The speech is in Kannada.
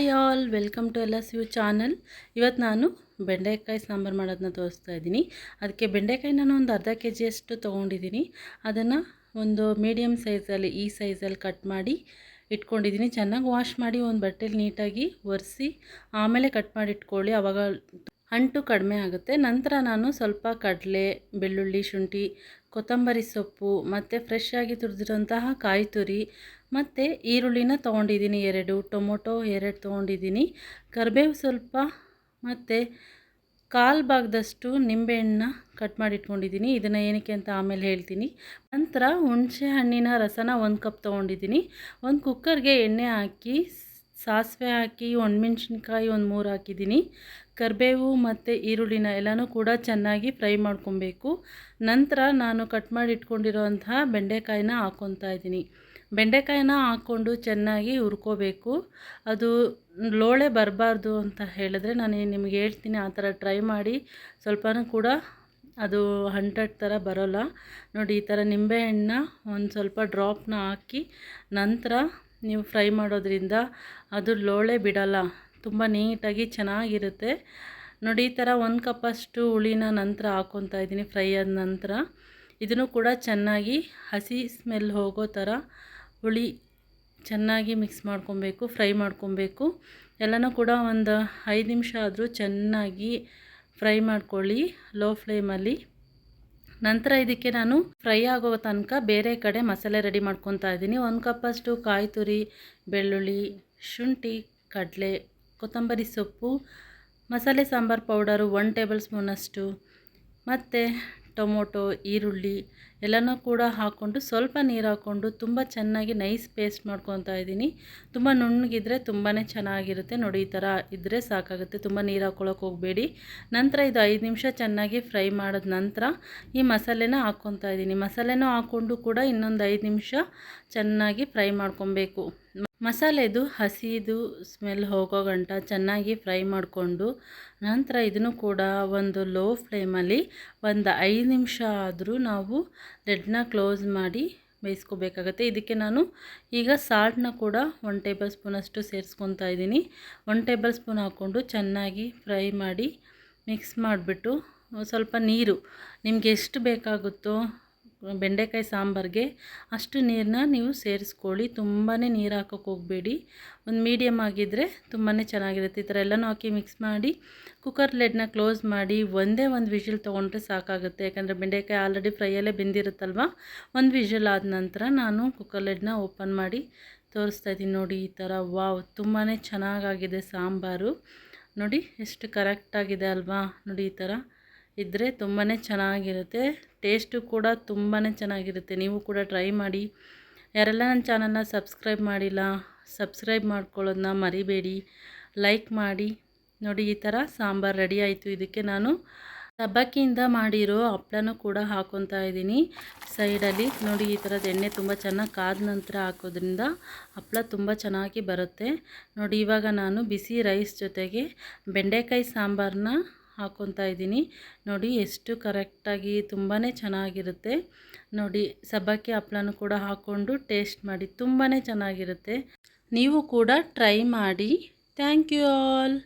ಹಾಯ್ ಆಲ್, ವೆಲ್ಕಮ್ ಟು ಎಲ್ಲ ಯು ಚಾನಲ್. ಇವತ್ತು ನಾನು ಬೆಂಡೆಕಾಯಿ ಸಾಂಬಾರು ಮಾಡೋದನ್ನ ತೋರಿಸ್ತಾ ಇದ್ದೀನಿ. ಅದಕ್ಕೆ ಬೆಂಡೆಕಾಯಿ ನಾನು ಒಂದು ಅರ್ಧ ಕೆ ಜಿಯಷ್ಟು ತೊಗೊಂಡಿದ್ದೀನಿ. ಅದನ್ನು ಒಂದು ಮೀಡಿಯಮ್ ಸೈಜಲ್ಲಿ ಈ ಸೈಜಲ್ಲಿ ಕಟ್ ಮಾಡಿ ಇಟ್ಕೊಂಡಿದ್ದೀನಿ. ಚೆನ್ನಾಗಿ ವಾಶ್ ಮಾಡಿ ಒಂದು ಬಟ್ಟೆಲಿ ನೀಟಾಗಿ ಒರೆಸಿ, ಆಮೇಲೆ ಕಟ್ ಮಾಡಿ ಇಟ್ಕೊಳ್ಳಿ. ಆವಾಗ ಅಂಟು ಕಡಿಮೆ ಆಗುತ್ತೆ. ನಂತರ ನಾನು ಸ್ವಲ್ಪ ಕಡಲೆ, ಬೆಳ್ಳುಳ್ಳಿ, ಶುಂಠಿ, ಕೊತ್ತಂಬರಿ ಸೊಪ್ಪು, ಮತ್ತು ಫ್ರೆಶ್ ಆಗಿ ತುರಿದಿರೋಂತಹ ಕಾಯಿ ತುರಿ, ಮತ್ತು ಈರುಳ್ಳಿನ ತೊಗೊಂಡಿದ್ದೀನಿ ಎರಡು, ಟೊಮೊಟೊ ಎರಡು ತೊಗೊಂಡಿದ್ದೀನಿ. ಕರಿಬೇವು ಸ್ವಲ್ಪ, ಮತ್ತು ಕಾಲು ಭಾಗದಷ್ಟು ನಿಂಬೆಹಣ್ಣನ್ನ ಕಟ್ ಮಾಡಿ ಇಟ್ಕೊಂಡಿದ್ದೀನಿ ಇದನ್ನು ಏನಕ್ಕೆ ಅಂತ ಆಮೇಲೆ ಹೇಳ್ತೀನಿ. ನಂತರ ಹುಣಸೆ ಹಣ್ಣಿನ ರಸನ ಒಂದು ಕಪ್ ತೊಗೊಂಡಿದ್ದೀನಿ. ಒಂದು ಕುಕ್ಕರ್ಗೆ ಎಣ್ಣೆ ಹಾಕಿ ಸಾಸಿವೆ ಹಾಕಿ ಒಣಮೆಣ್ಸಿನ್ಕಾಯಿ ಒಂದು ಮೂರು ಹಾಕಿದ್ದೀನಿ. ಕರಿಬೇವು ಮತ್ತು ಈರುಳ್ಳಿನ ಎಲ್ಲನೂ ಕೂಡ ಚೆನ್ನಾಗಿ ಫ್ರೈ ಮಾಡ್ಕೊಬೇಕು. ನಂತರ ನಾನು ಕಟ್ ಮಾಡಿ ಇಟ್ಕೊಂಡಿರೋಂತಹ ಬೆಂಡೆಕಾಯಿನ ಹಾಕ್ಕೊತಾ ಇದ್ದೀನಿ. ಬೆಂಡೆಕಾಯಿನ ಹಾಕ್ಕೊಂಡು ಚೆನ್ನಾಗಿ ಹುರ್ಕೋಬೇಕು. ಅದು ಲೋಳೆ ಬರಬಾರ್ದು ಅಂತ ಹೇಳಿದ್ರೆ ನಾನು ನಿಮಗೆ ಹೇಳ್ತೀನಿ, ಆ ಥರ ಟ್ರೈ ಮಾಡಿ. ಸ್ವಲ್ಪನೂ ಕೂಡ ಅದು ಹಂಟಟ್ ಥರ ಬರೋಲ್ಲ. ನೋಡಿ, ಈ ಥರ ನಿಂಬೆಹಣ್ಣನ್ನ ಒಂದು ಸ್ವಲ್ಪ ಡ್ರಾಪ್ನ ಹಾಕಿ ನಂತರ ನೀವು ಫ್ರೈ ಮಾಡೋದ್ರಿಂದ ಅದು ಲೋಳೆ ಬಿಡಲ್ಲ, ತುಂಬ ನೀಟಾಗಿ ಚೆನ್ನಾಗಿರುತ್ತೆ. ನೋಡಿ, ಈ ಥರ ಒಂದು ಕಪ್ಪಷ್ಟು ಹುಳಿನ ನಂತರ ಹಾಕ್ಕೊತಾ ಇದ್ದೀನಿ ಫ್ರೈ ಆದ ನಂತರ. ಇದನ್ನು ಕೂಡ ಚೆನ್ನಾಗಿ ಹಸಿ ಸ್ಮೆಲ್ ಹೋಗೋ ಥರ ಹುಳಿ ಚೆನ್ನಾಗಿ ಮಿಕ್ಸ್ ಮಾಡ್ಕೊಬೇಕು, ಫ್ರೈ ಮಾಡ್ಕೊಬೇಕು. ಎಲ್ಲನೂ ಕೂಡ ಒಂದು ಐದು ನಿಮಿಷ ಆದರೂ ಚೆನ್ನಾಗಿ ಫ್ರೈ ಮಾಡ್ಕೊಳ್ಳಿ ಲೋ ಫ್ಲೇಮಲ್ಲಿ. ನಂತರ ಇದಕ್ಕೆ ನಾನು ಫ್ರೈ ಆಗೋ ತನಕ ಬೇರೆ ಕಡೆ ಮಸಾಲೆ ರೆಡಿ ಮಾಡ್ಕೊತಾ ಇದ್ದೀನಿ. ಒಂದು ಕಪ್ಪಷ್ಟು ಕಾಯಿ ತುರಿ, ಬೆಳ್ಳುಳ್ಳಿ, ಶುಂಠಿ, ಕಡಲೆ, ಕೊತ್ತಂಬರಿ ಸೊಪ್ಪು, ಮಸಾಲೆ ಸಾಂಬಾರು ಪೌಡರು ಒನ್ ಟೇಬಲ್ ಸ್ಪೂನಷ್ಟು, ಮತ್ತು ಟೊಮೊಟೊ, ಈರುಳ್ಳಿ ಎಲ್ಲನೂ ಕೂಡ ಹಾಕ್ಕೊಂಡು ಸ್ವಲ್ಪ ನೀರು ಹಾಕ್ಕೊಂಡು ತುಂಬ ಚೆನ್ನಾಗಿ ನೈಸ್ ಪೇಸ್ಟ್ ಮಾಡ್ಕೊತಾ ಇದ್ದೀನಿ. ತುಂಬ ನುಣ್ಣಗಿದ್ರೆ ತುಂಬಾ ಚೆನ್ನಾಗಿರುತ್ತೆ. ನೋಡಿ, ಈ ಥರ ಇದ್ದರೆ ಸಾಕಾಗುತ್ತೆ. ತುಂಬ ನೀರು ಹಾಕ್ಕೊಳಕ್ಕೆ ಹೋಗಬೇಡಿ. ನಂತರ ಇದು ಐದು ನಿಮಿಷ ಚೆನ್ನಾಗಿ ಫ್ರೈ ಮಾಡಿದ ನಂತರ ಈ ಮಸಾಲೆನ ಹಾಕ್ಕೊತಾ ಇದ್ದೀನಿ. ಮಸಾಲೆನೂ ಹಾಕ್ಕೊಂಡು ಕೂಡ ಇನ್ನೊಂದು ಐದು ನಿಮಿಷ ಚೆನ್ನಾಗಿ ಫ್ರೈ ಮಾಡ್ಕೊಬೇಕು. ಮಸಾಲೆದು ಹಸಿದು ಸ್ಮೆಲ್ ಹೋಗೋ ಗಂಟ ಚೆನ್ನಾಗಿ ಫ್ರೈ ಮಾಡಿಕೊಂಡು ನಂತರ ಇದನ್ನು ಕೂಡ ಒಂದು ಲೋ ಫ್ಲೇಮಲ್ಲಿ ಒಂದು ಐದು ನಿಮಿಷ ಆದರೂ ನಾವು ಲೆಡ್ನ ಕ್ಲೋಸ್ ಮಾಡಿ ಬೇಯಿಸ್ಕೋಬೇಕಾಗತ್ತೆ. ಇದಕ್ಕೆ ನಾನು ಈಗ ಸಾಲ್ಟ್ನ ಕೂಡ ಒನ್ ಟೇಬಲ್ ಸ್ಪೂನಷ್ಟು ಸೇರಿಸ್ಕೊತಾ ಇದ್ದೀನಿ. ಒನ್ ಟೇಬಲ್ ಸ್ಪೂನ್ ಹಾಕ್ಕೊಂಡು ಚೆನ್ನಾಗಿ ಫ್ರೈ ಮಾಡಿ ಮಿಕ್ಸ್ ಮಾಡಿಬಿಟ್ಟು ಸ್ವಲ್ಪ ನೀರು ನಿಮಗೆ ಎಷ್ಟು ಬೇಕಾಗುತ್ತೋ ಬೆಂಡೆಕಾಯಿ ಸಾಂಬಾರಿಗೆ ಅಷ್ಟು ನೀರನ್ನ ನೀವು ಸೇರಿಸ್ಕೊಳ್ಳಿ. ತುಂಬಾ ನೀರು ಹಾಕೋಕ್ಕೆ ಹೋಗಬೇಡಿ. ಒಂದು ಮೀಡಿಯಮ್ ಆಗಿದ್ದರೆ ತುಂಬಾ ಚೆನ್ನಾಗಿರುತ್ತೆ. ಈ ಥರ ಎಲ್ಲನೂ ಹಾಕಿ ಮಿಕ್ಸ್ ಮಾಡಿ ಕುಕ್ಕರ್ ಲೆಡ್ನ ಕ್ಲೋಸ್ ಮಾಡಿ, ಒಂದೇ ಒಂದು ವಿಷಲ್ ತೊಗೊಂಡ್ರೆ ಸಾಕಾಗುತ್ತೆ. ಯಾಕಂದರೆ ಬೆಂಡೆಕಾಯಿ ಆಲ್ರೆಡಿ ಫ್ರೈಯಲ್ಲೇ ಬೆಂದಿರುತ್ತಲ್ವ? ಒಂದು ವಿಷಲ್ ಆದ ನಂತರ ನಾನು ಕುಕ್ಕರ್ ಲೆಡ್ನ ಓಪನ್ ಮಾಡಿ ತೋರಿಸ್ತಾ ಇದ್ದೀನಿ ನೋಡಿ ಈ ಥರ. ವಾವ್ ತುಂಬಾ ಚೆನ್ನಾಗಾಗಿದೆ ಸಾಂಬಾರು. ನೋಡಿ ಎಷ್ಟು ಕರೆಕ್ಟಾಗಿದೆ ಅಲ್ವಾ? ನೋಡಿ ಈ ಥರ. ಇದ್ದರೆ ತುಂಬಾ ಚೆನ್ನಾಗಿರುತ್ತೆ. ಟೇಸ್ಟು ಕೂಡ ತುಂಬಾ ಚೆನ್ನಾಗಿರುತ್ತೆ. ನೀವು ಕೂಡ ಟ್ರೈ ಮಾಡಿ. ಯಾರೆಲ್ಲ ನನ್ನ ಚಾನಲ್ನ ಸಬ್ಸ್ಕ್ರೈಬ್ ಮಾಡಿಲ್ಲ ಸಬ್ಸ್ಕ್ರೈಬ್ ಮಾಡ್ಕೊಳ್ಳೋದನ್ನ ಮರಿಬೇಡಿ. ಲೈಕ್ ಮಾಡಿ. ನೋಡಿ, ಈ ಥರ ಸಾಂಬಾರು ರೆಡಿ ಆಯಿತು. ಇದಕ್ಕೆ ನಾನು ಸಬ್ಬಕ್ಕಿಯಿಂದ ಮಾಡಿರೋ ಹಪ್ಪಳನೂ ಕೂಡ ಹಾಕೊತಾ ಇದ್ದೀನಿ. ಸೈಡಲ್ಲಿ ನೋಡಿ, ಈ ಥರದ ಎಣ್ಣೆ ತುಂಬ ಚೆನ್ನಾಗಿ ಕಾದ ನಂತರ ಹಾಕೋದ್ರಿಂದ ಹಪ್ಪಳ ತುಂಬ ಚೆನ್ನಾಗಿ ಬರುತ್ತೆ. ನೋಡಿ, ಇವಾಗ ನಾನು ಬಿಸಿ ರೈಸ್ ಜೊತೆಗೆ ಬೆಂಡೆಕಾಯಿ ಸಾಂಬಾರನ್ನ ಹಾಕ್ಕೊತಾ ಇದ್ದೀನಿ. ನೋಡಿ, ಎಷ್ಟು ಕರೆಕ್ಟಾಗಿ ತುಂಬಾ ಚೆನ್ನಾಗಿರುತ್ತೆ. ನೋಡಿ, ಸಬ್ಬಕ್ಕಿ ಹಪ್ಳನೂ ಕೂಡ ಹಾಕ್ಕೊಂಡು ಟೇಸ್ಟ್ ಮಾಡಿ ತುಂಬಾ ಚೆನ್ನಾಗಿರುತ್ತೆ. ನೀವು ಕೂಡ ಟ್ರೈ ಮಾಡಿ. Thank you all.